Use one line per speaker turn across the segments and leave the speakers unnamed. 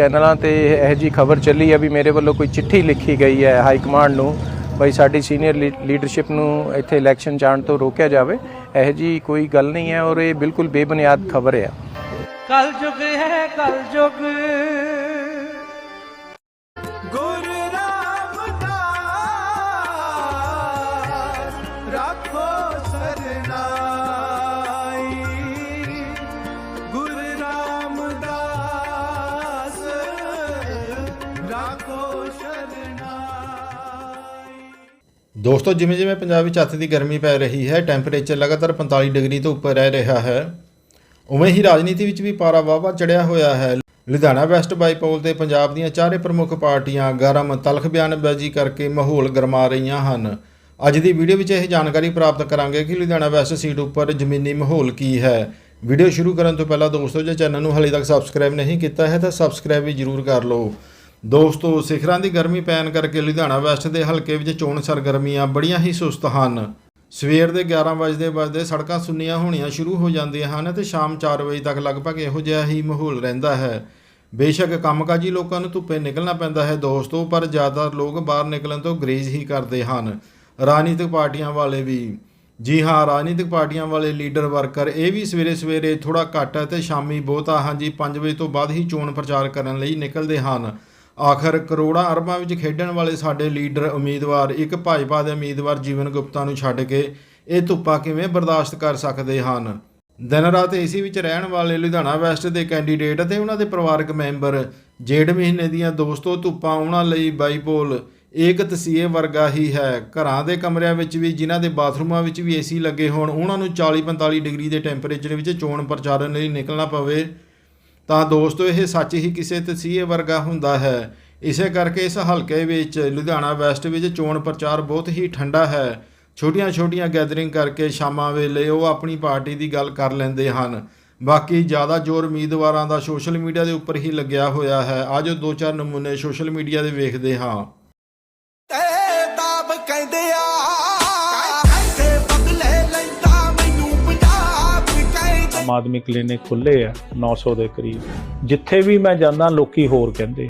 ਚੈਨਲਾਂ ਤੇ ਇਹ ਜੀ ਖਬਰ ਚੱਲੀ ਆ ਵੀ ਮੇਰੇ ਵੱਲੋਂ ਕੋਈ ਚਿੱਠੀ ਲਿਖੀ ਗਈ ਹੈ ਹਾਈ ਕਮਾਂਡ ਨੂੰ ਬਈ ਸਾਡੀ ਸੀਨੀਅਰ ਲੀਡਰਸ਼ਿਪ ਨੂੰ ਇੱਥੇ ਇਲੈਕਸ਼ਨ ਜਾਣ ਤੋਂ ਰੋਕਿਆ ਜਾਵੇ। ਇਹ ਜੀ ਕੋਈ ਗੱਲ ਨਹੀਂ ਹੈ ਔਰ ਇਹ ਬਿਲਕੁਲ ਬੇਬੁਨਿਆਦ ਖਬਰ ਹੈ
ਕਲ ਯੁਗ ਹੈ ਕਲ ਯੁਗ।
ਦੋਸਤੋ, ਜਿਵੇਂ ਜਿਵੇਂ ਪੰਜਾਬ ਵਿੱਚ ਹੱਥ ਦੀ ਗਰਮੀ ਪੈ ਰਹੀ ਹੈ ਟੈਂਪਰੇਚਰ ਲਗਾਤਾਰ 45 ਡਿਗਰੀ ਤੋਂ ਉੱਪਰ ਰਹਿ ਰਿਹਾ ਹੈ, ਉਵੇਂ ਹੀ ਰਾਜਨੀਤੀ ਵਿੱਚ ਵੀ ਪਾਰਾ ਵਾਵਾ ਚੜਿਆ ਹੋਇਆ ਹੈ। ਲੁਧਿਆਣਾ ਵੈਸਟ ਬਾਈਪੋਲ ਤੇ ਪੰਜਾਬ ਦੀਆਂ ਚਾਰੇ ਪ੍ਰਮੁੱਖ ਪਾਰਟੀਆਂ ਗਰਮ ਤਲਖ ਬਿਆਨਬਾਜ਼ੀ ਕਰਕੇ ਮਾਹੌਲ ਗਰਮਾ ਰਹੀਆਂ ਹਨ। ਅੱਜ ਦੀ ਵੀਡੀਓ ਵਿੱਚ ਇਹ ਜਾਣਕਾਰੀ ਪ੍ਰਾਪਤ ਕਰਾਂਗੇ ਕਿ ਲੁਧਿਆਣਾ ਵੈਸਟ ਸੀਟ ਉੱਪਰ ਜ਼ਮੀਨੀ ਮਾਹੌਲ ਕੀ ਹੈ। ਵੀਡੀਓ ਸ਼ੁਰੂ ਕਰਨ ਤੋਂ ਪਹਿਲਾਂ ਦੋਸਤੋ, ਜੇ ਚੈਨਲ ਨੂੰ ਹਾਲੇ ਤੱਕ ਸਬਸਕ੍ਰਾਈਬ ਨਹੀਂ ਕੀਤਾ ਹੈ, ਤਾਂ ਸਬਸਕ੍ਰਾਈਬ ਵੀ ਜ਼ਰੂਰ ਕਰ ਲਓ। ਦੋਸਤੋ, ਸਿਖਰਾਂ ਦੀ ਗਰਮੀ ਪੈਣ ਕਰਕੇ ਲੁਧਿਆਣਾ ਵੈਸਟ ਦੇ ਹਲਕੇ ਵਿੱਚ ਚੋਣ ਸਰਗਰਮੀਆਂ ਬੜੀਆਂ ਹੀ ਸੁਸਤ ਹਨ। ਸਵੇਰ ਦੇ 11 ਵਜੇ ਵਜਦੇ ਸੜਕਾਂ ਸੁੰਨੀਆਂ ਹੋਣੀਆਂ ਸ਼ੁਰੂ ਹੋ ਜਾਂਦੀਆਂ ਹਨ ਤੇ ਸ਼ਾਮ 4 ਵਜੇ ਤੱਕ ਲਗਭਗ ਇਹੋ ਜਿਹਾ ਹੀ ਮਾਹੌਲ ਰਹਿੰਦਾ ਹੈ। ਬੇਸ਼ੱਕ ਕੰਮਕਾਜੀ ਲੋਕਾਂ ਨੂੰ ਧੁੱਪੇ ਨਿਕਲਣਾ ਪੈਂਦਾ ਹੈ ਦੋਸਤੋ, ਪਰ ਜ਼ਿਆਦਾਤਰ ਲੋਕ ਬਾਹਰ ਨਿਕਲਣ ਤੋਂ ਗਰੇਜ਼ ਹੀ ਕਰਦੇ ਹਨ। ਰਾਜਨੀਤਿਕ ਪਾਰਟੀਆਂ ਵਾਲੇ ਵੀ। ਜੀ ਹਾਂ, ਰਾਜਨੀਤਿਕ ਪਾਰਟੀਆਂ ਵਾਲੇ ਲੀਡਰ, ਵਰਕਰ, ਇਹ ਵੀ ਸਵੇਰੇ ਸਵੇਰੇ ਥੋੜਾ ਘੱਟ ਹੈ ਤੇ ਸ਼ਾਮੀ ਬਹੁਤਾ, ਹਾਂਜੀ 5 ਵਜੇ ਤੋਂ ਬਾਅਦ ਹੀ ਚੋਣ ਪ੍ਰਚਾਰ ਕਰਨ ਲਈ ਨਿਕਲਦੇ ਹਨ। ਆਖਰ ਕਰੋੜਾਂ ਅਰਬਾਂ ਵਿੱਚ ਖੇਡਣ ਵਾਲੇ ਸਾਡੇ ਲੀਡਰ, ਉਮੀਦਵਾਰ, ਇੱਕ ਭਾਜਪਾ ਦੇ ਉਮੀਦਵਾਰ ਜੀਵਨ ਗੁਪਤਾ ਨੂੰ ਛੱਡ ਕੇ ਇਹ ਧੁੱਪਾਂ ਕਿਵੇਂ ਬਰਦਾਸ਼ਤ ਕਰ ਸਕਦੇ ਹਨ? ਦਿਨ ਰਾਤ ਏਸੀ ਵਿੱਚ ਰਹਿਣ ਵਾਲੇ ਲੁਧਿਆਣਾ ਵੈਸਟ ਦੇ ਕੈਂਡੀਡੇਟ ਅਤੇ ਉਹਨਾਂ ਦੇ ਪਰਿਵਾਰਕ ਮੈਂਬਰ ਜੇਠ ਮਹੀਨੇ ਦੀਆਂ ਦੋਸਤੋ ਧੁੱਪਾਂ ਉਹਨਾਂ ਲਈ ਬਾਈਪੋਲ ਏਕ ਤਸੀਹੇ ਵਰਗਾ ਹੀ ਹੈ। ਘਰਾਂ ਦੇ ਕਮਰਿਆਂ ਵਿੱਚ ਵੀ, ਜਿਨ੍ਹਾਂ ਦੇ ਬਾਥਰੂਮਾਂ ਵਿੱਚ ਵੀ ਏਸੀ ਲੱਗੇ ਹੋਣ, ਉਹਨਾਂ ਨੂੰ 40-45 ਡਿਗਰੀ ਦੇ ਟੈਂਪਰੇਚਰ ਵਿੱਚ ਚੋਣ ਪ੍ਰਚਾਰਨ ਲਈ ਨਿਕਲਣਾ ਪਵੇ। ਤਾਂ ਦੋਸਤੋ, ਇਹ ਸੱਚ ਹੀ ਕਿਸੇ ਤਸੀਹੇ ਵਰਗਾ ਹੁੰਦਾ ਹੈ। ਇਸੇ ਕਰਕੇ ਇਸ ਹਲਕੇ ਵਿੱਚ ਲੁਧਿਆਣਾ ਵੈਸਟ ਵਿੱਚ ਚੋਣ ਪ੍ਰਚਾਰ ਬਹੁਤ ਹੀ ਠੰਡਾ ਹੈ। ਛੋਟੀਆਂ-ਛੋਟੀਆਂ ਗੈਦਰਿੰਗ ਕਰਕੇ ਸ਼ਾਮਾਂ ਵੇਲੇ ਉਹ ਆਪਣੀ ਪਾਰਟੀ ਦੀ ਗੱਲ ਕਰ ਲੈਂਦੇ ਹਨ। ਬਾਕੀ ਜ਼ਿਆਦਾ ਜ਼ੋਰ ਉਮੀਦਵਾਰਾਂ ਦਾ ਸੋਸ਼ਲ ਮੀਡੀਆ ਦੇ ਉੱਪਰ ਹੀ ਲੱਗਿਆ ਹੋਇਆ ਹੈ। ਆਜੋ ਦੋ ਚਾਰ ਨਮੂਨੇ ਸੋਸ਼ਲ ਮੀਡੀਆ ਦੇ ਵੇਖਦੇ ਹਾਂ।
ਤੇ ਤਾਬ ਕਹਿੰਦੇ ਆ
ਆਮ ਆਦਮੀ ਕਲੀਨਿਕ ਖੁੱਲੇ ਆ 900 ਦੇ ਕਰੀਬ। ਜਿੱਥੇ ਵੀ ਮੈਂ ਜਾਂਦਾ ਲੋਕੀ ਹੋਰ ਕਹਿੰਦੇ।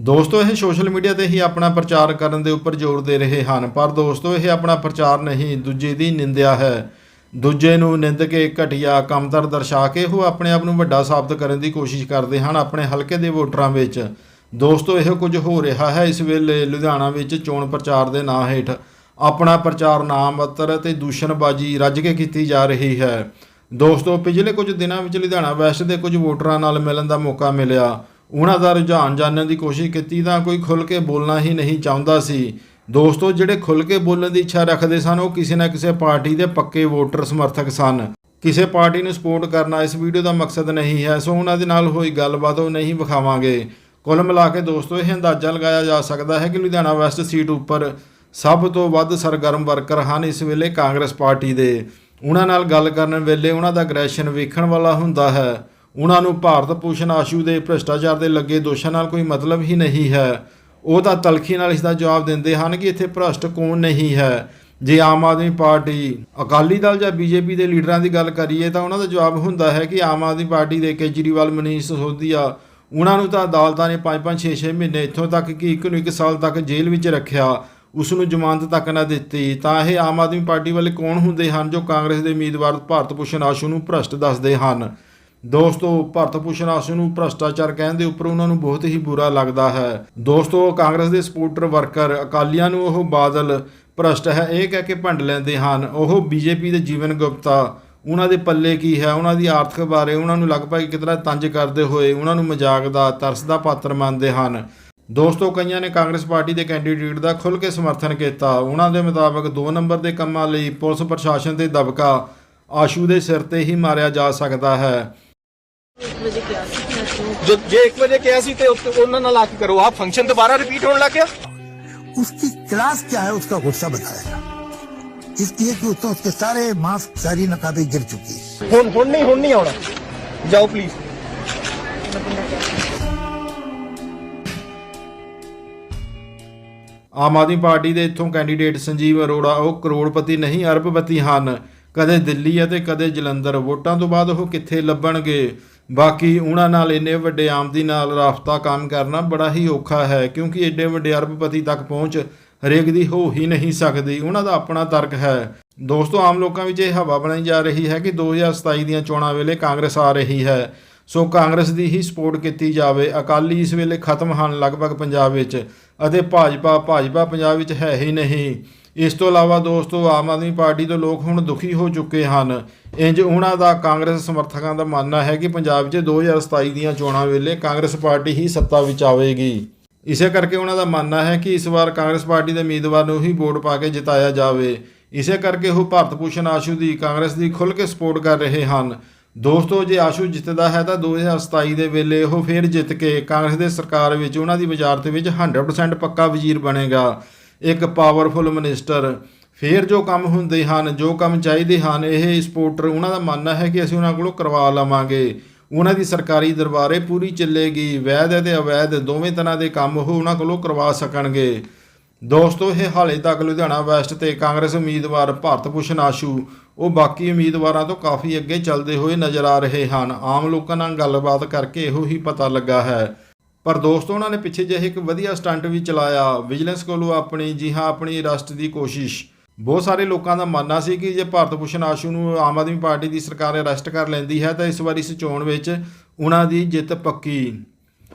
ਦੋਸਤੋ ਇਹ ਸੋਸ਼ਲ ਮੀਡੀਆ ਤੇ ਹੀ ਆਪਣਾ ਪ੍ਰਚਾਰ ਕਰਨ ਦੇ ਉੱਪਰ ਜ਼ੋਰ ਦੇ ਰਹੇ ਹਨ। ਪਰ ਦੋਸਤੋ ਇਹ ਆਪਣਾ ਪ੍ਰਚਾਰ ਨਹੀਂ ਦੂਜੇ ਦੀ ਨਿੰਦਿਆ ਹੈ। ਦੂਜੇ ਨੂੰ ਨਿੰਦ ਕੇ ਘਟੀਆ ਕਮਤਰ ਦਰਸਾ ਕੇ ਉਹ ਆਪਣੇ ਆਪ ਨੂੰ ਵੱਡਾ ਸਾਬਤ ਕਰਨ ਦੀ ਕੋਸ਼ਿਸ਼ ਕਰਦੇ ਹਨ। ਆਪਣੇ ਹਲਕੇ ਦੇ ਵੋਟਰਾਂ ਵਿੱਚ ਦੋਸਤੋ, ਇਹੋ ਕੁਝ ਹੋ ਰਿਹਾ ਹੈ। ਇਸ ਵੇਲੇ ਲੁਧਿਆਣਾ ਵਿੱਚ ਚੋਣ ਪ੍ਰਚਾਰ ਦੇ ਨਾਂ ਹੇਠ ਆਪਣਾ ਪ੍ਰਚਾਰ ਨਾਮ ਨਾਮਤਰ ਅਤੇ ਦੂਸ਼ਣਬਾਜ਼ੀ ਰੱਜ ਕੇ ਕੀਤੀ ਜਾ ਰਹੀ ਹੈ। ਦੋਸਤੋ, ਪਿਛਲੇ ਕੁਝ ਦਿਨਾਂ ਵਿੱਚ ਲੁਧਿਆਣਾ ਵੈਸਟ ਦੇ ਕੁਝ ਵੋਟਰਾਂ ਨਾਲ ਮਿਲਣ ਦਾ ਮੌਕਾ ਮਿਲਿਆ। ਉਹਨਾਂ ਦਾ ਰੁਝਾਨ ਜਾਣਨ ਦੀ ਕੋਸ਼ਿਸ਼ ਕੀਤੀ ਤਾਂ ਕੋਈ ਖੁੱਲ੍ਹ ਕੇ ਬੋਲਣਾ ਹੀ ਨਹੀਂ ਚਾਹੁੰਦਾ ਸੀ। ਦੋਸਤੋ, ਜਿਹੜੇ ਖੁੱਲ੍ਹ ਕੇ ਬੋਲਣ ਦੀ ਇੱਛਾ ਰੱਖਦੇ ਸਨ, ਉਹ ਕਿਸੇ ਨਾ ਕਿਸੇ ਪਾਰਟੀ ਦੇ ਪੱਕੇ ਵੋਟਰ ਸਮਰਥਕ ਸਨ। ਕਿਸੇ ਪਾਰਟੀ ਨੂੰ ਸਪੋਰਟ ਕਰਨਾ ਇਸ ਵੀਡੀਓ ਦਾ ਮਕਸਦ ਨਹੀਂ ਹੈ, ਸੋ ਉਹਨਾਂ ਦੇ ਨਾਲ ਹੋਈ ਗੱਲਬਾਤ ਉਹ ਨਹੀਂ ਵਿਖਾਵਾਂਗੇ। ਕੁੱਲ ਮਿਲਾ ਕੇ ਦੋਸਤੋ, ਇਹ ਅੰਦਾਜ਼ਾ ਲਗਾਇਆ ਜਾ ਸਕਦਾ ਹੈ ਕਿ ਲੁਧਿਆਣਾ ਵੈਸਟ ਸੀਟ ਉੱਪਰ ਸਭ ਤੋਂ ਵੱਧ ਸਰਗਰਮ ਵਰਕਰ ਹਨ ਇਸ ਵੇਲੇ ਕਾਂਗਰਸ ਪਾਰਟੀ ਦੇ। ਉਹਨਾਂ ਨਾਲ ਗੱਲ ਕਰਨ ਵੇਲੇ ਉਹਨਾਂ ਦਾ ਅਗਰੈਸ਼ਨ ਵੇਖਣ ਵਾਲਾ ਹੁੰਦਾ ਹੈ। ਉਹਨਾਂ ਨੂੰ ਭਾਰਤ ਭੂਸ਼ਣ ਆਸ਼ੂ ਦੇ ਭ੍ਰਿਸ਼ਟਾਚਾਰ ਦੇ ਲੱਗੇ ਦੋਸ਼ਾਂ ਨਾਲ ਕੋਈ ਮਤਲਬ ਹੀ ਨਹੀਂ ਹੈ। ਉਹ ਤਾਂ ਤਲਖੀ ਨਾਲ ਇਸ ਦਾ ਜਵਾਬ ਦਿੰਦੇ ਹਨ ਕਿ ਇੱਥੇ ਭ੍ਰਸ਼ਟ ਕੌਣ ਨਹੀਂ ਹੈ। ਜੇ ਆਮ ਆਦਮੀ ਪਾਰਟੀ ਅਕਾਲੀ ਦਲ ਜਾਂ ਬੀਜੇਪੀ ਦੇ ਲੀਡਰਾਂ ਦੀ ਗੱਲ ਕਰੀਏ ਤਾਂ ਉਹਨਾਂ ਦਾ ਜਵਾਬ ਹੁੰਦਾ ਹੈ ਕਿ ਆਮ ਆਦਮੀ ਪਾਰਟੀ ਦੇ ਕੇਜਰੀਵਾਲ, ਮਨੀਸ਼ ਸਿਸੋਦੀਆ ਉਹਨਾਂ ਨੂੰ ਤਾਂ ਅਦਾਲਤਾਂ ਨੇ 5-5 6-6 ਮਹੀਨੇ ਇੱਥੋਂ ਤੱਕ ਕਿ ਇੱਕ ਨੂੰ ਇੱਕ ਸਾਲ ਤੱਕ ਜੇਲ੍ਹ ਵਿੱਚ ਰੱਖਿਆ, ਉਸ ਨੂੰ ਜ਼ਮਾਨਤ ਤੱਕ ਨਾ ਦਿੱਤੀ। ਤਾਂ ਇਹ ਆਮ ਆਦਮੀ ਪਾਰਟੀ ਵਾਲੇ ਕੌਣ ਹੁੰਦੇ ਹਨ ਜੋ ਕਾਂਗਰਸ ਦੇ ਉਮੀਦਵਾਰ ਭਾਰਤ ਭੂਸ਼ਣ ਆਸ਼ੂ ਨੂੰ ਭ੍ਰਸ਼ਟ ਦੱਸਦੇ ਹਨ? ਦੋਸਤੋ, ਭਾਰਤ ਭੂਸ਼ਣ ਆਸ਼ੂ ਨੂੰ ਭ੍ਰਸ਼ਟਾਚਾਰ ਕਹਿਣ ਦੇ ਉੱਪਰ ਉਹਨਾਂ ਨੂੰ ਬਹੁਤ ਹੀ ਬੁਰਾ ਲੱਗਦਾ ਹੈ। ਦੋਸਤੋ, ਕਾਂਗਰਸ ਦੇ ਸਪੋਰਟਰ ਵਰਕਰ ਅਕਾਲੀਆਂ ਨੂੰ ਉਹ ਬਾਦਲ ਭ੍ਰਸ਼ਟ ਹੈ, ਇਹ ਕਹਿ ਕੇ ਭੰਡ ਲੈਂਦੇ ਹਨ। ਉਹ ਬੀਜੇਪੀ ਦੇ ਜੀਵਨ ਗੁਪਤਾ ਉਹਨਾਂ ਦੇ ਪੱਲੇ ਕੀ ਹੈ ਉਹਨਾਂ ਦੀ ਆਰਥਿਕ ਬਾਰੇ ਉਹਨਾਂ ਨੂੰ ਲਗਭਗ ਕਿਤਨਾ ਤੰਜ ਕਰਦੇ ਹੋਏ ਉਹਨਾਂ ਨੂੰ ਮਜ਼ਾਕ ਦਾ ਤਰਸ ਦਾ ਪਾਤਰ ਮੰਨਦੇ ਹਨ ਦੋਸਤੋ ਕਈਆਂ ਨੇ ਕਾਂਗਰਸ ਪਾਰਟੀ ਦੇ ਕੈਂਡੀਡੇਟ ਦਾ ਖੁੱਲ੍ਹ ਕੇ ਸਮਰਥਨ ਕੀਤਾ ਉਹਨਾਂ ਦੇ ਮੁਤਾਬਕ 2 ਨੰਬਰ ਦੇ ਕੰਮਾਂ ਲਈ ਪੁਲਿਸ ਪ੍ਰਸ਼ਾਸਨ ਤੇ ਦਬਕਾ ਆਸ਼ੂ ਦੇ ਸਿਰ ਤੇ ਹੀ ਮਾਰਿਆ ਜਾ ਸਕਦਾ ਹੈ
ਵਜੇ ਕਿਹਾ ਸੀ ਕਿ ਅਸੀਂ
ਜੋ ਜੇ 1 ਵਜੇ ਕਿਹਾ ਸੀ ਤੇ ਉੱਤੇ ਉਹਨਾਂ ਨਾਲ ਆ ਕੇ ਕਰੋ ਆ ਫੰਕਸ਼ਨ ਦੁਬਾਰਾ ਰਿਪੀਟ ਹੋਣ ਲੱਗ ਗਿਆ
उसकी क्लास क्या है उसका गुस्सा बताया इसलिए कि उसको उसके सारे मास्क सारी नकाबें गिर चुकी है
ਹੁਣ ਹੁਣ ਨਹੀਂ ਹੁਣ ਨਹੀਂ ਆਉਣਾ ਜਾਓ ਪਲੀਜ਼
ਆਮ ਆਦਮੀ ਪਾਰਟੀ ਦੇ ਇੱਥੋਂ ਕੈਂਡੀਡੇਟ ਸੰਜੀਵ ਅਰੋੜਾ ਉਹ ਕਰੋੜਪਤੀ ਨਹੀਂ ਅਰਬਪਤੀ ਹਨ ਕਦੇ ਦਿੱਲੀ ਅਤੇ ਕਦੇ ਜਲੰਧਰ ਵੋਟਾਂ ਤੋਂ ਬਾਅਦ ਉਹ ਕਿੱਥੇ ਲੱਭਣਗੇ ਬਾਕੀ ਉਹਨਾਂ ਨਾਲ ਇੰਨੇ ਵੱਡੇ ਆਮਦੀ ਨਾਲ ਰਾਫਤਾ ਕੰਮ ਕਰਨਾ ਬੜਾ ਹੀ ਔਖਾ ਹੈ ਕਿਉਂਕਿ ਏਡੇ ਵੱਡੇ ਅਰਬਪਤੀ ਤੱਕ ਪਹੁੰਚ ਹਰੇਕ ਦੀ ਹੋ ਹੀ ਨਹੀਂ ਸਕਦੀ। ਉਹਨਾਂ ਦਾ ਆਪਣਾ ਤਰਕ ਹੈ। ਦੋਸਤੋ, ਆਮ ਲੋਕਾਂ ਵਿੱਚ ਇਹ ਹਵਾ ਬਣਾਈ ਜਾ ਰਹੀ ਹੈ ਕਿ 2027 ਦੀਆਂ ਚੋਣਾਂ ਵੇਲੇ ਕਾਂਗਰਸ ਆ ਰਹੀ ਹੈ। ਸੋ ਕਾਂਗਰਸ ਦੀ ਹੀ ਸਪੋਰਟ ਕੀਤੀ ਜਾਵੇ। ਅਕਾਲੀ ਇਸ ਵੇਲੇ ਖਤਮ ਹਨ ਲਗਭਗ ਪੰਜਾਬ ਵਿੱਚ ਅਤੇ ਭਾਜਪਾ ਭਾਜਪਾ ਪੰਜਾਬ ਵਿੱਚ ਹੈ ਹੀ ਨਹੀਂ। ਇਸ ਤੋਂ ਇਲਾਵਾ ਦੋਸਤੋ, ਆਮ ਆਦਮੀ ਪਾਰਟੀ ਤੋਂ ਲੋਕ ਹੁਣ ਦੁਖੀ ਹੋ ਚੁੱਕੇ ਹਨ। ਇੰਜ ਉਹਨਾਂ ਦਾ ਕਾਂਗਰਸ ਸਮਰਥਕਾਂ ਦਾ ਮੰਨਣਾ ਹੈ ਕਿ ਪੰਜਾਬ 'ਚ 2027 ਦੀਆਂ ਚੋਣਾਂ ਵੇਲੇ ਕਾਂਗਰਸ ਪਾਰਟੀ ਹੀ ਸੱਤਾ ਵਿੱਚ ਆਵੇਗੀ। ਇਸੇ ਕਰਕੇ ਉਹਨਾਂ ਦਾ ਮੰਨਣਾ ਹੈ ਕਿ ਇਸ ਵਾਰ ਕਾਂਗਰਸ ਪਾਰਟੀ ਦੇ ਉਮੀਦਵਾਰ ਨੂੰ ਹੀ ਵੋਟ ਪਾ ਕੇ ਜਿਤਾਇਆ ਜਾਵੇ। ਇਸੇ ਕਰਕੇ ਉਹ ਭਾਰਤ ਭੂਸ਼ਣ ਆਸ਼ੂ ਦੀ ਕਾਂਗਰਸ ਦੀ ਖੁੱਲ੍ਹ ਕੇ ਸਪੋਰਟ ਕਰ ਰਹੇ ਹਨ। ਦੋਸਤੋ, ਜੇ ਆਸ਼ੂ ਜਿੱਤਦਾ ਹੈ ਤਾਂ 2027 ਦੇ ਵੇਲੇ ਉਹ ਫੇਰ ਜਿੱਤ ਕੇ ਕਾਂਗਰਸ ਦੇ ਸਰਕਾਰ ਵਿੱਚ ਉਹਨਾਂ ਦੀ ਵਜ਼ਾਰਤ ਵਿੱਚ 100% ਪੱਕਾ ਵਜ਼ੀਰ ਬਣੇਗਾ। ਇੱਕ ਪਾਵਰਫੁਲ ਮਿਨਿਸਟਰ। ਫੇਰ ਜੋ ਕੰਮ ਹੁੰਦੇ ਹਨ, ਜੋ ਕੰਮ ਚਾਹੀਦੇ ਹਨ, ਇਹ ਸਪੋਰਟਰ ਉਹਨਾਂ ਦਾ ਮੰਨਣਾ ਹੈ ਕਿ ਅਸੀਂ ਉਹਨਾਂ ਕੋਲੋਂ ਕਰਵਾ ਲਵਾਂਗੇ। ਉਹਨਾਂ ਦੀ ਸਰਕਾਰੀ ਦਰਬਾਰੇ ਪੂਰੀ ਚੱਲੇਗੀ। ਵੈਦ ਅਤੇ ਅਵੈਧ, ਦੋਵੇਂ ਤਰ੍ਹਾਂ ਦੇ ਕੰਮ ਉਹ ਉਹਨਾਂ ਕੋਲੋਂ ਕਰਵਾ ਸਕਣਗੇ। ਦੋਸਤੋ, ਇਹ ਹਾਲੇ ਤੱਕ ਲੁਧਿਆਣਾ ਵੈਸਟ ਤੇ ਕਾਂਗਰਸ ਉਮੀਦਵਾਰ ਭਾਰਤ ਭੂਸ਼ਣ ਆਸ਼ੂ, ਉਹ ਬਾਕੀ ਉਮੀਦਵਾਰਾਂ ਤੋਂ ਕਾਫੀ ਅੱਗੇ ਚੱਲਦੇ ਹੋਏ ਨਜ਼ਰ ਆ ਰਹੇ ਹਨ। ਆਮ ਲੋਕਾਂ ਨਾਲ ਗੱਲਬਾਤ ਕਰਕੇ ਇਹੋ ਹੀ ਪਤਾ ਲੱਗਾ ਹੈ। ਪਰ ਦੋਸਤੋ, ਉਹਨਾਂ ਨੇ ਪਿੱਛੇ ਜਿਹੇ ਇੱਕ ਵਧੀਆ ਸਟੰਟ ਵੀ ਚਲਾਇਆ। ਵਿਜੀਲੈਂਸ ਕੋਲੋਂ ਆਪਣੀ, ਜੀ ਹਾਂ, ਆਪਣੀ ਅਰੈਸਟ ਦੀ ਕੋਸ਼ਿਸ਼। ਬਹੁਤ ਸਾਰੇ ਲੋਕਾਂ ਦਾ ਮੰਨਣਾ ਸੀ ਕਿ ਜੇ ਭਾਰਤ ਭੂਸ਼ਣ ਆਸ਼ੂ ਨੂੰ ਆਮ ਆਦਮੀ ਪਾਰਟੀ ਦੀ ਸਰਕਾਰ ਅਰੈਸਟ ਕਰ ਲੈਂਦੀ ਹੈ, ਤਾਂ ਇਸ ਵਾਰੀ ਇਸ ਚੋਣ ਵਿੱਚ ਉਹਨਾਂ ਦੀ ਜਿੱਤ ਪੱਕੀ।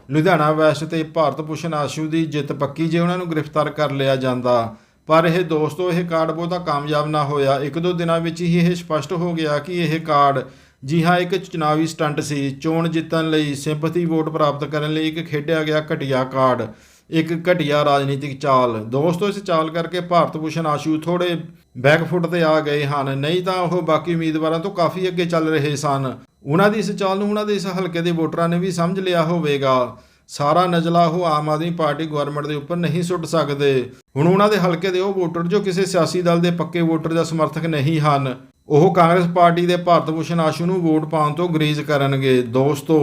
ਲੁਧਿਆਣਾ ਵੈਸਟ ਤੇ ਭਾਰਤ ਭੂਸ਼ਣ ਆਸ਼ੂ ਦੀ ਜਿੱਤ ਪੱਕੀ ਜੇ ਉਹਨਾਂ ਨੂੰ ਗ੍ਰਿਫਤਾਰ ਕਰ ਲਿਆ ਜਾਂਦਾ। ਪਰ ਇਹ ਦੋਸਤੋ, ਇਹ ਕਾਰਡ ਬਹੁਤਾ ਕਾਮਯਾਬ ਨਾ ਹੋਇਆ। ਇੱਕ ਦੋ ਦਿਨਾਂ ਵਿੱਚ ਹੀ ਇਹ ਸਪਸ਼ਟ ਹੋ ਗਿਆ ਕਿ ਇਹ ਕਾਰਡ ਜੀ ਹਾਂ, ਇੱਕ ਚੁਣਾਵੀ ਸਟੰਟ ਸੀ। ਚੋਣ ਜਿੱਤਣ ਲਈ ਸਿੰਪਥੀ ਵੋਟ ਪ੍ਰਾਪਤ ਕਰਨ ਲਈ ਇੱਕ ਖੇਡਿਆ ਗਿਆ ਘਟੀਆ ਕਾਰਡ। ਇੱਕ ਘਟੀਆ ਰਾਜਨੀਤਿਕ ਚਾਲ। ਦੋਸਤੋ, ਇਸ ਚਾਲ ਕਰਕੇ ਭਾਰਤ ਭੂਸ਼ਣ ਆਸ਼ੂ ਥੋੜੇ ਬੈਕਫੁੱਟ ਤੇ ਆ ਗਏ ਹਨ। ਨਹੀਂ ਤਾਂ ਉਹ ਬਾਕੀ ਉਮੀਦਵਾਰਾਂ ਤੋਂ ਕਾਫੀ ਅੱਗੇ ਚੱਲ ਰਹੇ ਸਨ। ਉਹਨਾਂ ਦੀ ਇਸ ਚਾਲ ਨੂੰ ਉਹਨਾਂ ਦੇ ਇਸ ਹਲਕੇ ਦੇ ਵੋਟਰਾਂ ਨੇ ਵੀ ਸਮਝ ਲਿਆ ਹੋਵੇਗਾ। ਸਾਰਾ ਨਜਲਾ ਉਹ ਆਮ ਆਦਮੀ ਪਾਰਟੀ ਗਵਰਨਮੈਂਟ ਦੇ ਉੱਪਰ ਨਹੀਂ ਸੁੱਟ ਸਕਦੇ। ਹੁਣ ਉਹਨਾਂ ਦੇ ਹਲਕੇ ਦੇ ਉਹ ਵੋਟਰ ਜੋ ਕਿਸੇ ਸਿਆਸੀ ਦਲ ਦੇ ਪੱਕੇ ਵੋਟਰ ਜਾਂ ਸਮਰਥਕ ਨਹੀਂ ਹਨ, ਉਹ ਕਾਂਗਰਸ ਪਾਰਟੀ ਦੇ ਭਾਰਤ ਭੂਸ਼ਣ ਆਸ਼ੂ ਨੂੰ ਵੋਟ ਪਾਉਣ ਤੋਂ ਗਰੇਜ਼ ਕਰਨਗੇ। ਦੋਸਤੋ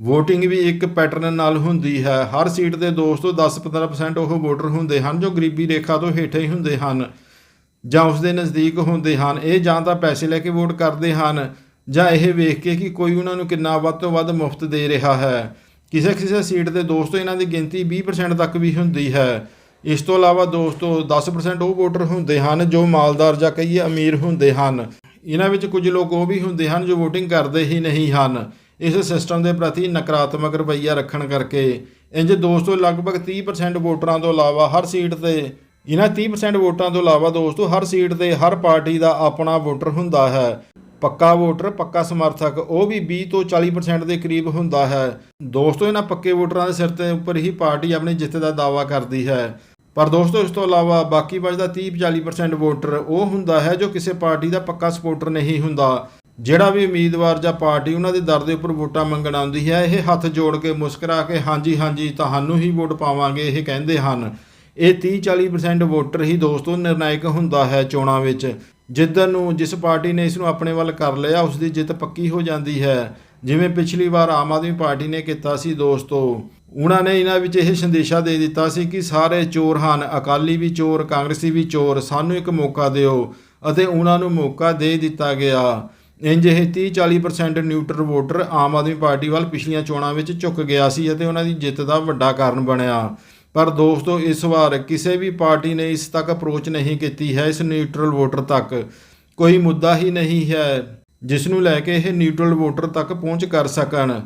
VOTING ਵੀ ਇੱਕ ਪੈਟਰਨ ਨਾਲ ਹੁੰਦੀ ਹੈ। ਹਰ ਸੀਟ ਦੇ ਦੋਸਤੋ 10-15% ਉਹ ਵੋਟਰ ਹੁੰਦੇ ਹਨ, ਜੋ ਗਰੀਬੀ ਰੇਖਾ ਤੋਂ ਹੇਠਾਂ ਹੀ ਹੁੰਦੇ ਹਨ ਜਾਂ ਉਸ ਦੇ ਨਜ਼ਦੀਕ ਹੁੰਦੇ ਹਨ। ਇਹ ਜਾਂ ਤਾਂ ਪੈਸੇ ਲੈ ਕੇ ਵੋਟ ਕਰਦੇ ਹਨ ਜਾਂ ਇਹ ਵੇਖ ਕੇ ਕਿ ਕੋਈ ਉਹਨਾਂ ਨੂੰ ਕਿੰਨਾ ਵੱਧ ਤੋਂ ਵੱਧ ਮੁਫਤ ਦੇ ਰਿਹਾ ਹੈ। ਕਿਸੇ ਕਿਸੇ ਸੀਟ ਦੇ ਦੋਸਤੋ ਇਹਨਾਂ ਦੀ ਗਿਣਤੀ 20% ਤੱਕ ਵੀ ਹੁੰਦੀ ਹੈ। ਇਸ ਤੋਂ ਇਲਾਵਾ ਦੋਸਤੋ 10% ਉਹ ਵੋਟਰ ਹੁੰਦੇ ਹਨ, ਜੋ ਮਾਲਦਾਰ ਜਾਂ ਕਹੀਏ ਅਮੀਰ ਹੁੰਦੇ ਹਨ। ਇਹਨਾਂ ਵਿੱਚ ਕੁਝ ਲੋਕ ਉਹ ਵੀ ਹੁੰਦੇ ਹਨ ਜੋ VOTING ਕਰਦੇ ਹੀ ਨਹੀਂ ਹਨ। ਇਸ ਸਿਸਟਮ ਦੇ ਪ੍ਰਤੀ ਨਕਾਰਾਤਮਕ ਰਵੱਈਆ ਰੱਖਣ ਕਰਕੇ ਇੰਜ ਦੋਸਤੋ ਲਗਭਗ 30% ਵੋਟਰਾਂ ਤੋਂ ਇਲਾਵਾ ਹਰ ਸੀਟ ਤੇ, ਇਹਨਾਂ 30% ਵੋਟਾਂ ਤੋਂ ਇਲਾਵਾ ਦੋਸਤੋ ਹਰ ਸੀਟ ਤੇ ਹਰ ਪਾਰਟੀ ਦਾ ਆਪਣਾ ਵੋਟਰ ਹੁੰਦਾ ਹੈ। ਪੱਕਾ ਵੋਟਰ, ਪੱਕਾ ਸਮਰਥਕ, ਉਹ ਵੀ 20 ਤੋਂ 40% ਦੇ ਕਰੀਬ ਹੁੰਦਾ ਹੈ। ਦੋਸਤੋ ਇਹਨਾਂ ਪੱਕੇ ਵੋਟਰਾਂ ਦੇ ਸਿਰ ਤੇ ਉੱਪਰ ਹੀ ਪਾਰਟੀ ਆਪਣੀ ਜਿੱਤ ਦਾ ਦਾਅਵਾ ਕਰਦੀ ਹੈ। ਪਰ ਦੋਸਤੋ ਇਸ ਤੋਂ ਇਲਾਵਾ ਬਾਕੀ ਬਚਦਾ 30-40% ਵੋਟਰ ਉਹ ਹੁੰਦਾ ਹੈ ਜੋ ਕਿਸੇ ਪਾਰਟੀ ਦਾ ਪੱਕਾ ਸਪੋਰਟਰ ਨਹੀਂ ਹੁੰਦਾ। ਜਿਹੜਾ ਵੀ ਉਮੀਦਵਾਰ ਜਾਂ ਪਾਰਟੀ ਉਹਨਾਂ ਦੇ ਦਰ ਦੇ ਉੱਪਰ ਵੋਟਾਂ ਮੰਗਣ ਆਉਂਦੀ ਹੈ, ਇਹ ਹੱਥ ਜੋੜ ਕੇ ਮੁਸਕਰਾ ਕੇ, ਹਾਂਜੀ ਹਾਂਜੀ ਤੁਹਾਨੂੰ ਹੀ ਵੋਟ ਪਾਵਾਂਗੇ, ਇਹ ਕਹਿੰਦੇ ਹਨ। ਇਹ 30-40% ਵੋਟਰ ਹੀ ਦੋਸਤੋ ਨਿਰਣਾਇਕ ਹੁੰਦਾ ਹੈ ਚੋਣਾਂ ਵਿੱਚ। ਜਿੱਦਨ ਨੂੰ ਜਿਸ ਪਾਰਟੀ ਨੇ ਇਸ ਨੂੰ ਆਪਣੇ ਵੱਲ ਕਰ ਲਿਆ ਉਸ ਦੀ ਜਿੱਤ ਪੱਕੀ ਹੋ ਜਾਂਦੀ ਹੈ। ਜਿਵੇਂ ਪਿਛਲੀ ਵਾਰ ਆਮ ਆਦਮੀ ਪਾਰਟੀ ਨੇ ਕੀਤਾ ਸੀ ਦੋਸਤੋ, ਉਹਨਾਂ ਨੇ ਇਹਨਾਂ ਵਿੱਚ ਇਹ ਸੰਦੇਸ਼ਾ ਦੇ ਦਿੱਤਾ ਸੀ ਕਿ ਸਾਰੇ ਚੋਰ ਹਨ, ਅਕਾਲੀ ਵੀ ਚੋਰ, ਕਾਂਗਰਸੀ ਵੀ ਚੋਰ, ਸਾਨੂੰ ਇੱਕ ਮੌਕਾ ਦਿਓ ਅਤੇ ਉਹਨਾਂ ਨੂੰ ਮੌਕਾ ਦੇ ਦਿੱਤਾ ਗਿਆ। ਇੰਜ ਇਹ 30-40% neutral voter Aam Aadmi Party ਵੱਲ ਪਿਛਲੀਆਂ ਚੋਣਾਂ ਵਿੱਚ ਝੁੱਕ ਗਿਆ ਸੀ ਅਤੇ ਉਹਨਾਂ ਦੀ ਜਿੱਤ ਦਾ ਵੱਡਾ ਕਾਰਨ ਬਣਿਆ। ਪਰ ਦੋਸਤੋ, ਇਸ ਵਾਰ ਕਿਸੇ ਵੀ ਪਾਰਟੀ ਨੇ ਇਸ ਤੱਕ ਅਪਰੋਚ ਨਹੀਂ ਕੀਤੀ ਹੈ ਇਸ ਨਿਊਟਰਲ ਵੋਟਰ ਤੱਕ। ਕੋਈ ਮੁੱਦਾ ਹੀ ਨਹੀਂ ਹੈ ਜਿਸ ਨੂੰ ਲੈ ਕੇ ਇਹ ਨਿਊਟਰਲ ਵੋਟਰ ਤੱਕ ਪਹੁੰਚ ਕਰ ਸਕਣ।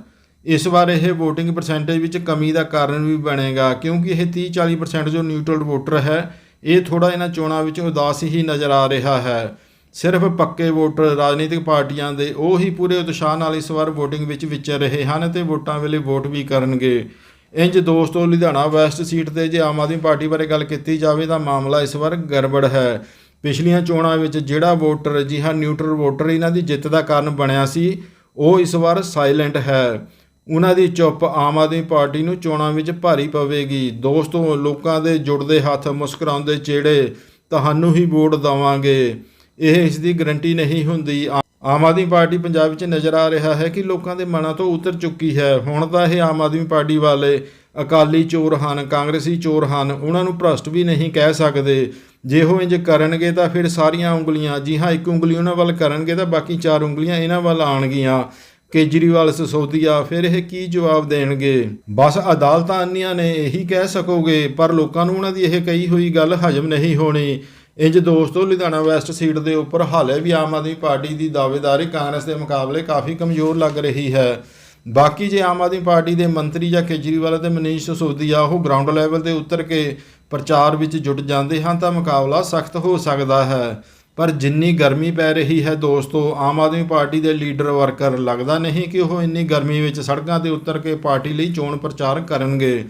ਇਸ ਵਾਰ ਇਹ VOTING ਪਰਸੈਂਟੇਜ ਵਿੱਚ ਕਮੀ ਦਾ ਕਾਰਨ ਵੀ ਬਣੇਗਾ, ਕਿਉਂਕਿ ਇਹ 30-40% ਜੋ ਨਿਊਟਰਲ ਵੋਟਰ ਹੈ, ਇਹ ਥੋੜਾ ਇਹਨਾਂ ਚੋਣਾਂ ਵਿੱਚ ਉਦਾਸ ਹੀ ਨਜ਼ਰ ਆ ਰਿਹਾ ਹੈ। ਸਿਰਫ ਪੱਕੇ ਵੋਟਰ ਰਾਜਨੀਤਿਕ ਪਾਰਟੀਆਂ ਦੇ ਉਹ ਹੀ ਪੂਰੇ ਉਤਸ਼ਾਹ ਨਾਲ ਇਸ ਵਾਰ VOTING ਵਿੱਚ ਵਿਚਰ ਰਹੇ ਹਨ ਤੇ ਵੋਟਾਂ ਵੇਲੇ ਵੋਟ ਵੀ ਕਰਨਗੇ। ਇੰਜ ਦੋਸਤੋ, ਲੁਧਿਆਣਾ ਵੈਸਟ ਸੀਟ ਤੇ ਜੇ ਆਮ ਆਦਮੀ ਪਾਰਟੀ ਬਾਰੇ ਗੱਲ ਕੀਤੀ ਜਾਵੇ ਤਾਂ ਮਾਮਲਾ ਇਸ ਵਾਰ ਗੜਬੜ ਹੈ। ਪਿਛਲੀਆਂ ਚੋਣਾਂ ਵਿੱਚ ਜਿਹੜਾ ਵੋਟਰ ਜੀ ਹਾਂ ਨਿਊਟਰਲ ਵੋਟਰ ਇਹਨਾਂ ਦੀ ਜਿੱਤ ਦਾ ਕਾਰਨ ਬਣਿਆ ਸੀ, ਉਹ ਇਸ ਵਾਰ ਸਾਇਲੈਂਟ ਹੈ। ਉਹਨਾਂ ਦੀ ਚੁੱਪ ਆਮ ਆਦਮੀ ਪਾਰਟੀ ਨੂੰ ਚੋਣਾਂ ਵਿੱਚ ਭਾਰੀ ਪਵੇਗੀ। ਦੋਸਤੋ, ਲੋਕਾਂ ਦੇ ਜੁੜਦੇ ਹੱਥ ਮੁਸਕਰਾਉਂਦੇ ਚਿਹੜੇ, ਤੁਹਾਨੂੰ ਹੀ ਵੋਟ ਦਵਾਂਗੇ। ਇਹ ਇਸ ਦੀ ਗਰੰਟੀ ਨਹੀਂ ਹੁੰਦੀ। ਆ- ਆਮ ਆਦਮੀ ਪਾਰਟੀ ਪੰਜਾਬ ਵਿੱਚ ਨਜ਼ਰ ਆ ਰਿਹਾ ਹੈ ਕਿ ਲੋਕਾਂ ਦੇ ਮਨਾਂ ਤੋਂ ਉਤਰ ਚੁੱਕੀ ਹੈ। ਹੁਣ ਤਾਂ ਇਹ ਆਮ ਆਦਮੀ ਪਾਰਟੀ ਵਾਲੇ ਅਕਾਲੀ ਚੋਰ ਹਨ, ਕਾਂਗਰਸੀ ਚੋਰ ਹਨ, ਉਹਨਾਂ ਨੂੰ ਭ੍ਰਸ਼ਟ ਵੀ ਨਹੀਂ ਕਹਿ ਸਕਦੇ। ਜੇ ਉਹ ਇੰਜ ਕਰਨਗੇ ਤਾਂ ਫਿਰ ਸਾਰੀਆਂ ਉਂਗਲੀਆਂ, ਜੀ ਹਾਂ, ਇੱਕ ਉਂਗਲੀ ਉਹਨਾਂ ਵੱਲ ਕਰਨਗੇ ਤਾਂ ਬਾਕੀ ਚਾਰ ਉਂਗਲੀਆਂ ਇਹਨਾਂ ਵੱਲ ਆਣਗੀਆਂ ਕੇਜਰੀਵਾਲ, ਸਸੋਦੀਆ, ਫਿਰ ਇਹ ਕੀ ਜਵਾਬ ਦੇਣਗੇ? ਬਸ ਅਦਾਲਤਾਂ ਅੰਨੀਆਂ ਨੇ, ਇਹੀ ਕਹਿ ਸਕੋਗੇ, ਪਰ ਲੋਕਾਂ ਨੂੰ ਉਹਨਾਂ ਦੀ ਇਹ ਕਹੀ ਹੋਈ ਗੱਲ ਹਜਮ ਨਹੀਂ ਹੋਣੀ। ਇੰਜ ਦੋਸਤੋ ਲੁਧਿਆਣਾ ਵੈਸਟ ਸੀਟ ਦੇ ਉੱਪਰ ਹਾਲੇ ਵੀ ਆਮ ਆਦਮੀ ਪਾਰਟੀ ਦੀ ਦਾਅਵੇਦਾਰੀ ਕਾਂਗਰਸ ਦੇ ਮੁਕਾਬਲੇ ਕਾਫੀ ਕਮਜ਼ੋਰ ਲੱਗ ਰਹੀ ਹੈ। ਬਾਕੀ ਜੇ ਆਮ ਆਦਮੀ ਪਾਰਟੀ ਦੇ ਮੰਤਰੀ ਜਾਂ ਕੇਜਰੀਵਾਲ ਤੇ ਮਨੀਸ਼ ਸਿਸੋਦੀਆ ਉਹ ਗਰਾਊਂਡ ਲੈਵਲ ਤੇ ਉਤਰ ਕੇ ਪ੍ਰਚਾਰ ਵਿੱਚ ਜੁਟ ਜਾਂਦੇ ਹਨ ਤਾਂ ਮੁਕਾਬਲਾ ਸਖਤ ਹੋ ਸਕਦਾ ਹੈ। ਪਰ ਜਿੰਨੀ ਗਰਮੀ ਪੈ ਰਹੀ ਹੈ ਦੋਸਤੋ, ਆਮ ਆਦਮੀ ਪਾਰਟੀ ਦੇ ਲੀਡਰ ਵਰਕਰ ਲੱਗਦਾ ਨਹੀਂ ਕਿ ਉਹ ਇੰਨੀ ਗਰਮੀ ਵਿੱਚ ਸੜਕਾਂ ਤੇ ਉਤਰ ਕੇ ਪਾਰਟੀ ਲਈ ਚੋਣ ਪ੍ਰਚਾਰ ਕਰਨਗੇ।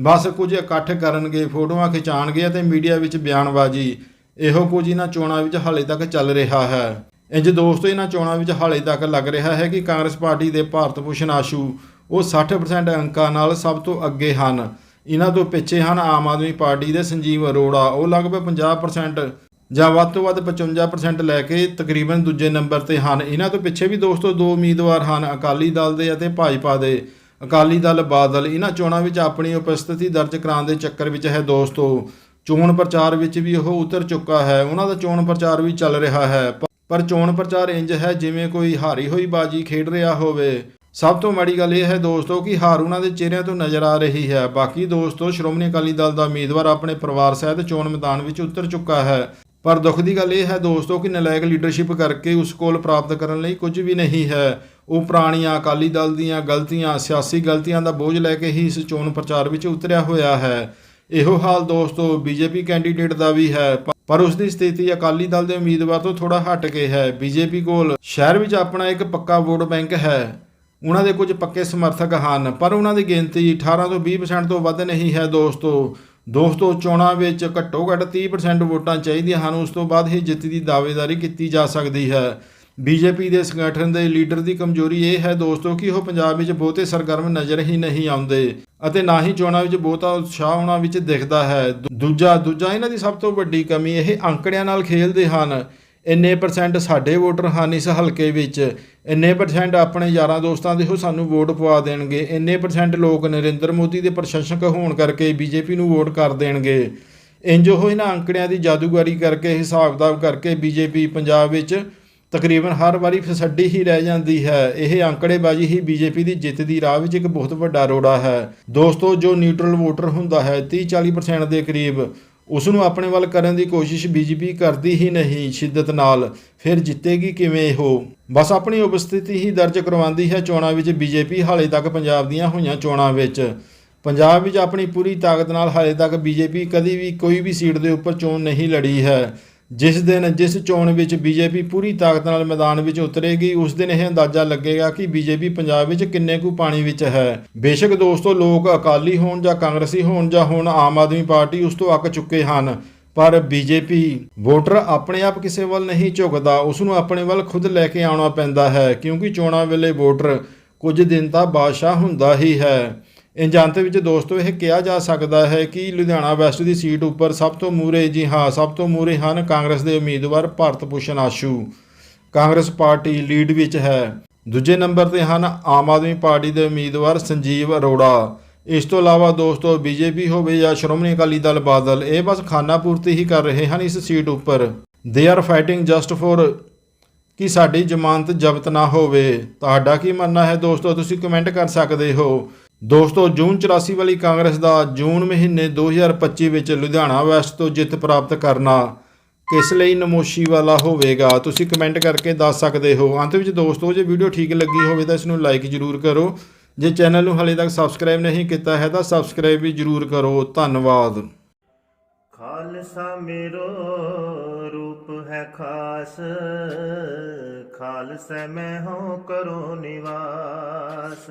ਬਸ ਕੁਝ ਇਕੱਠ ਕਰਨਗੇ, ਫੋਟੋਆਂ ਖਿਚਾਣਗੇ ਅਤੇ ਮੀਡੀਆ ਵਿੱਚ ਬਿਆਨਬਾਜ਼ੀ ਇਹੋ ਕੁਝ ਇਹਨਾਂ ਚੋਣਾਂ ਵਿੱਚ ਹਾਲੇ ਤੱਕ ਚੱਲ ਰਿਹਾ ਹੈ। ਇੰਜ ਦੋਸਤੋ, ਇਹਨਾਂ ਚੋਣਾਂ ਵਿੱਚ ਹਾਲੇ ਤੱਕ ਲੱਗ ਰਿਹਾ ਹੈ ਕਿ ਕਾਂਗਰਸ ਪਾਰਟੀ ਦੇ ਭਾਰਤ ਭੂਸ਼ਣ ਆਸ਼ੂ ਉਹ 60% ਅੰਕਾਂ ਨਾਲ ਸਭ ਤੋਂ ਅੱਗੇ ਹਨ। ਇਹਨਾਂ ਤੋਂ ਪਿੱਛੇ ਹਨ ਆਮ ਆਦਮੀ ਪਾਰਟੀ ਦੇ ਸੰਜੀਵ ਅਰੋੜਾ, ਉਹ ਲਗਭਗ 50% ਜਾਂ ਵੱਧ ਤੋਂ ਵੱਧ 55% ਲੈ ਕੇ ਤਕਰੀਬਨ ਦੂਜੇ ਨੰਬਰ ਤੇ ਹਨ। ਇਹਨਾਂ ਤੋਂ ਪਿੱਛੇ ਵੀ ਦੋਸਤੋ ਦੋ ਉਮੀਦਵਾਰ ਹਨ, ਅਕਾਲੀ ਦਲ ਦੇ ਅਤੇ ਭਾਜਪਾ ਦੇ। ਅਕਾਲੀ ਦਲ ਬਾਦਲ, ਇਹਨਾਂ ਚੋਣਾਂ ਵਿੱਚ ਆਪਣੀ ਉਪਸਥਿਤੀ ਦਰਜ ਕਰਾਉਣ ਦੇ ਚੱਕਰ ਵਿੱਚ ਹੈ ਦੋਸਤੋ। ਚੋਣ ਪ੍ਰਚਾਰ ਵਿੱਚ ਵੀ ਉਹ ਉਤਰ ਚੁੱਕਾ ਹੈ। ਉਹਨਾਂ ਦਾ ਚੋਣ ਪ੍ਰਚਾਰ ਵੀ ਚੱਲ ਰਿਹਾ ਹੈ। ਪਰ ਚੋਣ ਪ੍ਰਚਾਰ ਇੰਜ ਹੈ ਜਿਵੇਂ ਕੋਈ ਹਾਰੀ ਹੋਈ ਬਾਜੀ ਖੇਡ ਰਿਹਾ ਹੋਵੇ। ਸਭ ਤੋਂ ਮਾੜੀ ਗੱਲ ਇਹ ਹੈ ਦੋਸਤੋ ਕਿ ਹਾਰ ਉਹਨਾਂ ਦੇ ਚਿਹਰਿਆਂ ਤੋਂ ਨਜ਼ਰ ਆ ਰਹੀ ਹੈ। ਬਾਕੀ ਦੋਸਤੋ, ਸ਼੍ਰੋਮਣੀ ਅਕਾਲੀ ਦਲ ਦਾ ਉਮੀਦਵਾਰ ਆਪਣੇ ਪਰਿਵਾਰ ਸਹਿਤ ਚੋਣ ਮੈਦਾਨ ਵਿੱਚ ਉਤਰ ਚੁੱਕਾ ਹੈ। ਪਰ ਦੁੱਖ ਦੀ ਗੱਲ ਇਹ ਹੈ ਦੋਸਤੋ ਕਿ ਨਲਾਇਕ ਲੀਡਰਸ਼ਿਪ ਕਰਕੇ ਉਸ ਕੋਲ ਪ੍ਰਾਪਤ ਕਰਨ ਲਈ ਕੁਝ ਵੀ ਨਹੀਂ ਹੈ। ਉਹ ਪੁਰਾਣੀਆਂ ਅਕਾਲੀ ਦਲ ਦੀਆਂ ਗਲਤੀਆਂ, ਸਿਆਸੀ ਗਲਤੀਆਂ ਦਾ ਬੋਝ ਲੈ ਕੇ ਹੀ ਇਸ ਚੋਣ ਪ੍ਰਚਾਰ ਵਿੱਚ ਉਤਰਿਆ ਹੋਇਆ ਹੈ। ਇਹੋ ਹਾਲ ਦੋਸਤੋ, ਬੀਜੇਪੀ ਕੈਂਡੀਡੇਟ ਦਾ ਵੀ ਹੈ ਪ- ਪਰ ਉਸ ਦੀ ਸਥਿਤੀ ਅਕਾਲੀ ਦਲ ਦੇ ਉਮੀਦਵਾਰ ਤੋਂ ਥੋੜਾ ਹਟ ਕੇ ਹੈ। ਬੀਜੇਪੀ ਕੋਲ ਸ਼ਹਿਰ ਵਿੱਚ ਆਪਣਾ ਇੱਕ ਪੱਕਾ ਵੋਟ ਬੈਂਕ ਹੈ। ਉਹਨਾਂ ਦੇ ਕੁਝ ਪੱਕੇ ਸਮਰਥਕ ਹਨ, ਪਰ ਉਹਨਾਂ ਦੀ ਗਿਣਤੀ 18 ਤੋਂ 20% ਤੋਂ ਵੱਧ ਨਹੀਂ ਹੈ ਦੋਸਤੋ। ਦੋਸਤੋ, ਚੋਣਾਂ ਵਿੱਚ ਘੱਟੋ ਘੱਟ 30% ਵੋਟਾਂ ਚਾਹੀਦੀਆਂ ਹਨ, ਉਸ ਤੋਂ ਬਾਅਦ ਹੀ ਜਿੱਤ ਦੀ ਦਾਅਵੇਦਾਰੀ ਕੀਤੀ ਜਾ ਸਕਦੀ ਹੈ। ਬੀਜੇਪੀ ਦੇ ਸੰਗਠਨ ਦੇ ਲੀਡਰ ਦੀ ਕਮਜ਼ੋਰੀ ਇਹ ਹੈ ਦੋਸਤੋ ਕਿ ਉਹ ਪੰਜਾਬ ਵਿੱਚ ਬਹੁਤੇ ਸਰਗਰਮ ਨਜ਼ਰ ਹੀ ਨਹੀਂ ਆਉਂਦੇ ਅਤੇ ਨਾ ਹੀ ਚੋਣਾਂ ਵਿੱਚ ਬਹੁਤਾ ਉਤਸ਼ਾਹ ਉਹਨਾਂ ਵਿੱਚ ਦਿਖਦਾ ਹੈ। ਦੂ- ਦੂਜਾ ਦੂਜਾ ਇਹਨਾਂ ਦੀ ਸਭ ਤੋਂ ਵੱਡੀ ਕਮੀ ਇਹ ਅੰਕੜਿਆਂ ਨਾਲ ਖੇਲਦੇ ਹਨ। ਇੰਨੇ ਪਰਸੈਂਟ ਸਾਡੇ ਵੋਟਰ ਹਨ ਇਸ ਹਲਕੇ ਵਿੱਚ। ਇੰਨੇ ਪਰਸੈਂਟ ਆਪਣੇ ਯਾਰਾਂ ਦੋਸਤਾਂ ਦੇ ਉਹ ਸਾਨੂੰ ਵੋਟ ਪਵਾ ਦੇਣਗੇ। ਇੰਨੇ ਪਰਸੈਂਟ ਲੋਕ ਨਰਿੰਦਰ ਮੋਦੀ ਦੇ ਪ੍ਰਸ਼ੰਸਕ ਹੋਣ ਕਰਕੇ ਬੀਜੇਪੀ ਨੂੰ ਵੋਟ ਕਰ ਦੇਣਗੇ। ਇੰਜ ਉਹ ਇਹਨਾਂ ਅੰਕੜਿਆਂ ਦੀ ਜਾਦੂਗਰੀ ਕਰਕੇ ਹਿਸਾਬ ਕਿਤਾਬ ਕਰਕੇ ਬੀਜੇਪੀ ਪੰਜਾਬ ਵਿੱਚ ਤਕਰੀਬਨ ਹਰ ਵਾਰੀ ਫਸੱਡੀ ਹੀ ਰਹਿ ਜਾਂਦੀ ਹੈ। ਇਹ ਅੰਕੜੇਬਾਜ਼ੀ ਹੀ ਬੀਜੇਪੀ ਦੀ ਜਿੱਤ ਦੀ ਰਾਹ ਵਿੱਚ ਇੱਕ ਬਹੁਤ ਵੱਡਾ ਰੋੜਾ ਹੈ। ਦੋਸਤੋ, ਜੋ ਨਿਊਟਰਲ ਵੋਟਰ ਹੁੰਦਾ ਹੈ 30-40% ਦੇ ਕਰੀਬ ਉਸ ਨੂੰ ਆਪਣੇ ਵੱਲ ਕਰਨ ਦੀ ਕੋਸ਼ਿਸ਼ ਬੀਜੇਪੀ ਕਰਦੀ ਹੀ ਨਹੀਂ, ਸ਼ਿੱਦਤ ਨਾਲ। ਫਿਰ ਜਿੱਤੇਗੀ ਕਿਵੇਂ ਉਹ? ਬਸ ਆਪਣੀ ਉਪਸਥਿਤੀ ਹੀ ਦਰਜ ਕਰਵਾਉਂਦੀ ਹੈ ਚੋਣਾਂ ਵਿੱਚ ਬੀਜੇਪੀ, ਹਾਲੇ ਤੱਕ ਪੰਜਾਬ ਦੀਆਂ ਹੋਈਆਂ ਚੋਣਾਂ ਵਿੱਚ। ਪੰਜਾਬ ਵਿੱਚ ਆਪਣੀ ਪੂਰੀ ਤਾਕਤ ਨਾਲ ਹਾਲੇ ਤੱਕ ਬੀਜੇਪੀ ਕਦੀ ਵੀ ਕੋਈ ਵੀ ਸੀਟ ਦੇ ਉੱਪਰ ਚੋਣ ਨਹੀਂ ਲੜੀ ਹੈ। ਜਿਸ ਦਿਨ, ਜਿਸ ਚੋਣ ਵਿੱਚ ਬੀਜੇਪੀ ਪੂਰੀ ਤਾਕਤ ਨਾਲ ਮੈਦਾਨ ਵਿੱਚ ਉਤਰੇਗੀ, ਉਸ ਦਿਨ ਇਹ ਅੰਦਾਜ਼ਾ ਲੱਗੇਗਾ ਕਿ ਬੀਜੇਪੀ ਪੰਜਾਬ ਵਿੱਚ ਕਿੰਨੇ ਕੁ ਪਾਣੀ ਵਿੱਚ ਹੈ। ਬੇਸ਼ੱਕ ਦੋਸਤੋ, ਲੋਕ ਅਕਾਲੀ ਹੋਣ ਜਾਂ ਕਾਂਗਰਸੀ ਹੋਣ ਜਾਂ ਹੁਣ ਆਮ ਆਦਮੀ ਪਾਰਟੀ ਉਸ ਤੋਂ ਅੱਕ ਚੁੱਕੇ ਹਨ, ਪਰ ਬੀਜੇਪੀ ਵੋਟਰ ਆਪਣੇ ਆਪ ਕਿਸੇ ਵੱਲ ਨਹੀਂ ਝੁਕਦਾ, ਉਸ ਨੂੰ ਆਪਣੇ ਵੱਲ ਖੁਦ ਲੈ ਕੇ ਆਉਣਾ ਪੈਂਦਾ ਹੈ, ਕਿਉਂਕਿ ਚੋਣਾਂ ਵੇਲੇ ਵੋਟਰ ਕੁਝ ਦਿਨ ਤਾਂ ਬਾਦਸ਼ਾਹ ਹੁੰਦਾ ਹੀ ਹੈ। ਇੰਜੰਤ ਵਿੱਚ ਦੋਸਤੋ, ਇਹ ਕਿਹਾ ਜਾ ਸਕਦਾ ਹੈ ਕਿ ਲੁਧਿਆਣਾ ਵੈਸਟ ਦੀ ਸੀਟ ਉੱਪਰ ਸਭ ਤੋਂ ਮੂਰੇ ਜੀ ਹਾਂ, ਸਭ ਤੋਂ ਮੂਰੇ ਹਨ ਕਾਂਗਰਸ ਦੇ ਉਮੀਦਵਾਰ ਭਾਰਤ ਭੂਸ਼ਣ ਆਸ਼ੂ। ਕਾਂਗਰਸ ਪਾਰਟੀ ਲੀਡ ਵਿੱਚ ਹੈ। ਦੂਜੇ ਨੰਬਰ ਤੇ ਹਨ ਆਮ ਆਦਮੀ ਪਾਰਟੀ ਦੇ ਉਮੀਦਵਾਰ ਸੰਜੀਵ ਅਰੋੜਾ। ਇਸ ਤੋਂ ਇਲਾਵਾ ਦੋਸਤੋ, ਬੀਜੇਪੀ ਹੋਵੇ ਜਾਂ ਸ਼੍ਰੋਮਣੀ ਅਕਾਲੀ ਦਲ ਬਾਦਲ, ਇਹ ਬਸ ਖਾਨਾ ਪੂਰਤੀ ਹੀ ਕਰ ਰਹੇ ਹਨ ਇਸ ਸੀਟ ਉੱਪਰ। They are fighting just for ਕਿ ਸਾਡੀ ਜ਼ਮਾਨਤ ਜ਼ਬਤ ਨਾ ਹੋਵੇ। ਤੁਹਾਡਾ ਕੀ ਮੰਨਣਾ ਹੈ ਦੋਸਤੋ? ਤੁਸੀਂ ਕਮੈਂਟ ਕਰ ਸਕਦੇ ਹੋ। ਦੋਸਤੋ, ਜੂਨ 84 ਵਾਲੀ ਕਾਂਗਰਸ ਦਾ ਜੂਨ ਮਹੀਨੇ 2025 ਵਿੱਚ ਲੁਧਿਆਣਾ ਵੈਸਟ ਤੋਂ ਜਿੱਤ ਪ੍ਰਾਪਤ ਕਰਨਾ ਕਿਸ ਲਈ ਨਮੋਸ਼ੀ ਵਾਲਾ ਹੋਵੇਗਾ? ਤੁਸੀਂ ਕਮੈਂਟ ਕਰਕੇ ਦੱਸ ਸਕਦੇ ਹੋ। ਅੰਤ ਵਿੱਚ ਦੋਸਤੋ, ਜੇ ਵੀਡੀਓ ਠੀਕ ਲੱਗੀ ਹੋਵੇ ਤਾਂ ਇਸ ਨੂੰ ਲਾਈਕ ਜ਼ਰੂਰ ਕਰੋ। ਜੇ ਚੈਨਲ ਨੂੰ ਹਲੇ ਤੱਕ ਸਬਸਕ੍ਰਾਈਬ ਨਹੀਂ ਕੀਤਾ ਹੈ ਤਾਂ ਸਬਸਕ੍ਰਾਈਬ ਵੀ ਜ਼ਰੂਰ ਕਰੋ। ਧੰਨਵਾਦ।
ਖਾਲਸਾ ਮੇਰੋ, ਰੂਪ ਹੈ ਖਾਸ। ਖਾਲਸਾ ਮੈਂ ਹੋ ਕਰੋ ਨਿਵਾਸ।